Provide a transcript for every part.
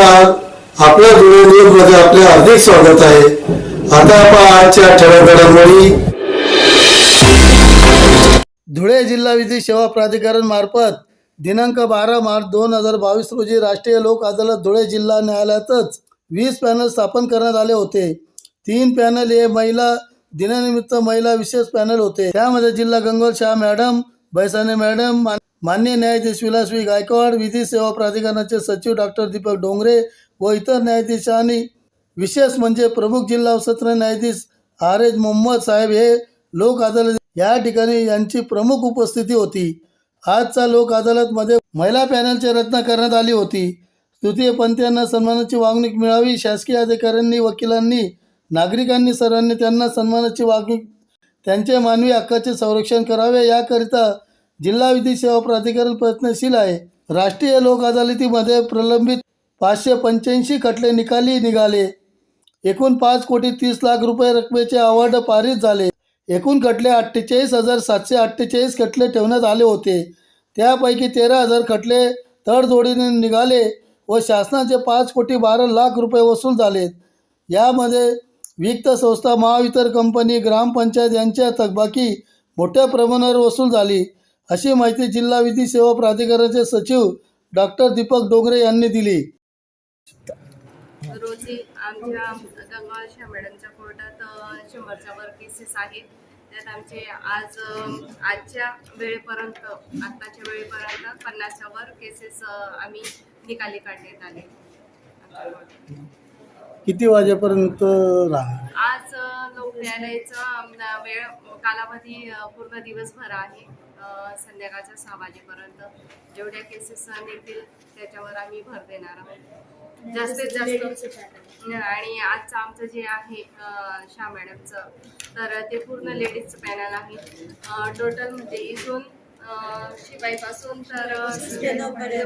नमस्कार आपल्या धुळे न्यूजमध्ये आपले हार्दिक स्वागत आहे. आता आपण आजच्या ठळक घडामोडी धुळे जिल्हा विधी सेवा प्राधिकरण मार्फत दिनांक बारा मार्च दोन हजार बावीस रोजी राष्ट्रीय लोक अदालत धुळे जिल्हा न्यायालयातच वीस पॅनल स्थापन करण्यात आले होते. तीन पॅनल हे महिला दिनानिमित्त महिला विशेष पॅनल होते. त्यामध्ये जिल्हा गंगोल शाह मॅडम बैसाने मॅडम मान्य न्यायाधीश विलास वी गायकवाड विधी सेवा प्राधिकरणाचे सचिव डॉक्टर दीपक डोंगरे व इतर न्यायाधीशांनी विशेष म्हणजे प्रमुख जिल्हा सत्र न्यायाधीश आर एच मोहम्मद साहेब हे लोक अदालत या ठिकाणी यांची प्रमुख उपस्थिती होती. आजचा लोक अदालतमध्ये महिला पॅनलची रचना करण्यात आली होती. तृतीय पंथीयांना सन्मानाची वागणूक मिळावी शासकीय अधिकाऱ्यांनी वकिलांनी नागरिकांनी सर्वांनी त्यांना सन्मानाची वागणूक त्यांचे मानवी हक्काचे संरक्षण करावे याकरिता जिल्हा विधी सेवा प्राधिकरण प्रयत्नशील आहे. राष्ट्रीय लोक अदालतीमध्ये प्रलंबित पाचशे पंच्याऐंशी खटले निकाली निघाले. एकूण पाच कोटी तीस लाख रुपये रकमेचे अवॉर्ड पारित झाले. एकूण खटले अठ्ठेचाळीस हजार सातशे अठ्ठेचाळीस खटले ठेवण्यात आले होते. त्यापैकी तेरा हजार खटले तडजोडीने निघाले व शासनाचे पाच कोटी बारा लाख रुपये वसूल झालेत. यामध्ये वित्त संस्था महावितर कंपनी ग्रामपंचायत यांच्या थकबाकी मोठ्या प्रमाणावर वसूल झाली. अशी माहिती जिल्हा विधी सेवा प्राधिकरणाचे सचिव डॉक्टर दीपक डोंगरे यांनी दिली. रोजी आमच्या गंगावशा मॅडमच्या कोर्टात शंभरच्या वर केसेस आहेत. त्यात आमचे आज आजच्या वेळेपर्यंत आत्ताच्या वेळेपर्यंत पन्नासच्या वर केसेस आम्ही निकाली काढण्यात आले. किती वाजेपर्यंत राहणार? आज अ, लोक न्यायालयाचा अम, वेळ कालावधी अ, पूर्ण दिवसभर आहे अ, संध्याकाळच्या सहा वाजेपर्यंत. जेवढ्या केसेस निघतील त्याच्यावर आम्ही भर देणार आहोत. जास्तीत जास्त. आणि आजचं आमचं जे आहे अ, शाह मॅडमचं तर ते पूर्ण लेडीजचं पॅनल आहे. टोटल म्हणजे इथून अ, शिपाईपासून तर अ,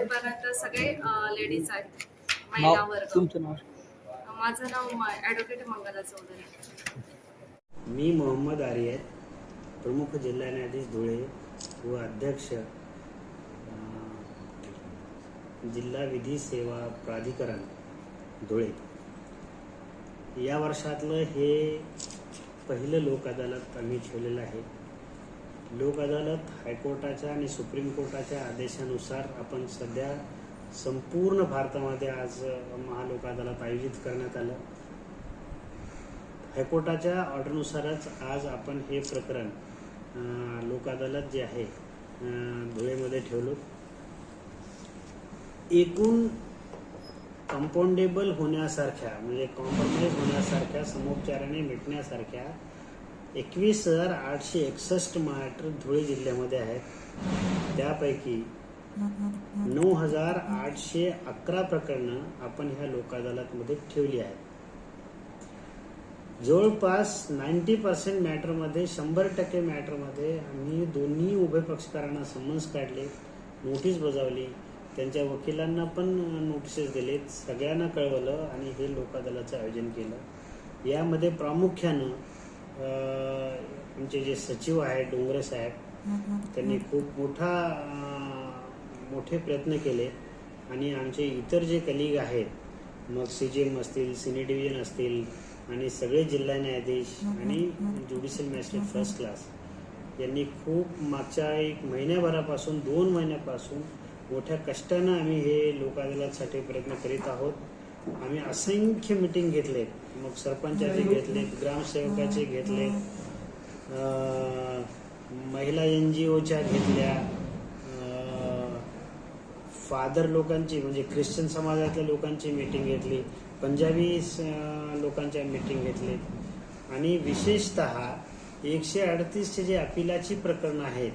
पर्यंत सगळे लेडीज आहेत. महिला वर्ग. माझं नाव ॲडव्होकेट मंगला चौधरी. मी मोहम्मद आर्य प्रमुख जिल्हा न्यायाधीश धुळे व अध्यक्ष जिल्हा विधी सेवा प्राधिकरण धुळे. या वर्षातलं हे पहिलं लोक अदालत आम्ही ठेवलेलं आहे. लोक अदालत हायकोर्टाच्या आणि सुप्रीम कोर्टाच्या आदेशानुसार आपण सध्या संपूर्ण भारतामध्ये आज अं, महालोक अदालत आयोजित करण्यात आलं. हायकोर्टाच्या ऑर्डरनुसारच आज आपण हे प्रकरण लोकादालत लोक अदालत जे आहे धुळेमध्ये ठेवलो. एकूण कंपाऊंडेबल होण्यासारख्या म्हणजे कॉम्प्रोमाइज होण्यासारख्या समोपचाराने मिटण्यासारख्या एकवीस हजार आठशे एकसष्ट मॅटर धुळे जिल्ह्यामध्ये आहेत. त्यापैकी नऊ हजार आठशे अकरा प्रकरणं आपण ह्या लोक अदालतमध्ये ठेवली आहेत. जवळपास नाईन्टी पर्सेंट मॅटरमध्ये शंभर टक्के मॅटरमध्ये आम्ही दोन्ही उभय पक्षकारांना समन्स काढले नोटीस बजावली. त्यांच्या वकिलांना पण नोटिसेस दिलेत सगळ्यांना कळवलं आणि हे लोक अदालतचं आयोजन केलं. यामध्ये प्रामुख्यानं आमचे जे सचिव आहेत डोंगरे साहेब त्यांनी खूप मोठा मोठे प्रयत्न केले आणि आमचे इतर जे कलिग आहेत मग सी जी एम असतील सिनी डिव्हिजन असतील आणि सगळे जिल्हा न्यायाधीश आणि ज्युडिशियल मॅजिस्ट्रेट फर्स्ट क्लास यांनी खूप मागच्या एक महिन्याभरापासून दोन महिन्यापासून मोठ्या कष्टानं आम्ही हे लोक अदालतसाठी प्रयत्न करीत आहोत. आम्ही असंख्य मिटिंग घेतलेत. मग सरपंचाचे घेतलेत ग्रामसेवकाचे घेतले महिला एन जी ओच्या घेतल्या. फादर लोकांची म्हणजे ख्रिश्चन समाजातल्या लोकांची मीटिंग घेतली पंजाबी स- लोकांच्या मीटिंग घेतली. आणि विशेषत एकशे अडतीसचे जे अपिलाची प्रकरणं आहेत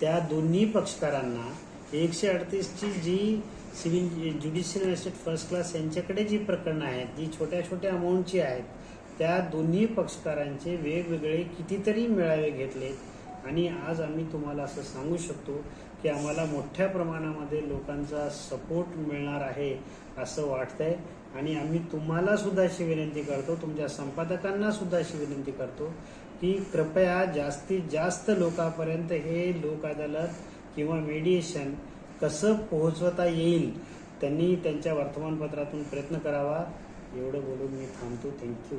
त्या दोन्ही पक्षकारांना एकशे अडतीसची जी civil judicial magistrate first class यांच्याकडे जी प्रकरणं आहेत जी छोट्या छोट्या अमाऊंटची आहेत त्या दोन्ही पक्षकारांचे वेगवेगळे कितीतरी मेळावे घेतले आणि आज आम्ही तुम्हाला असं सांगू शकतो की आम्हाला मोठ्या प्रमाणामध्ये लोकांचा सपोर्ट मिळणार आहे असं वाटतंय. आणि आम्ही तुम्हाला सुद्धा अशी विनंती करतो तुमच्या संपादकांना सुद्धा अशी विनंती करतो की कृपया जास्तीत जास्त लोकांपर्यंत हे लोक अदालत किंवा मेडिएशन कसं पोहोचवता येईल त्यांनी त्यांच्या वर्तमानपत्रातून प्रयत्न करावा. एवढं बोलून मी थांबतो. थँक्यू